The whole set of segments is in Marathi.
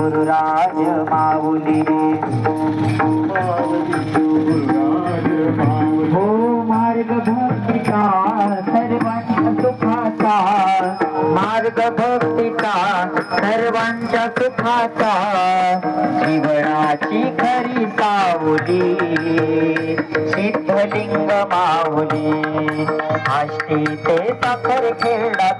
गुरुराज माऊली। हो मार्ग भक्तिका सर्वांच्या सुखाचा। मार्ग भक्तिका सर्वांच्या सुखाचा। जीवनाची खरी सावली। सिद्धलिंग माऊली। आष्टी ते साखर खेळात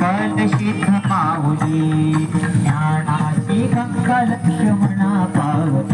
कंकण शिख माऊली ज्ञानाची कंकण लक्ष्मणा पावली.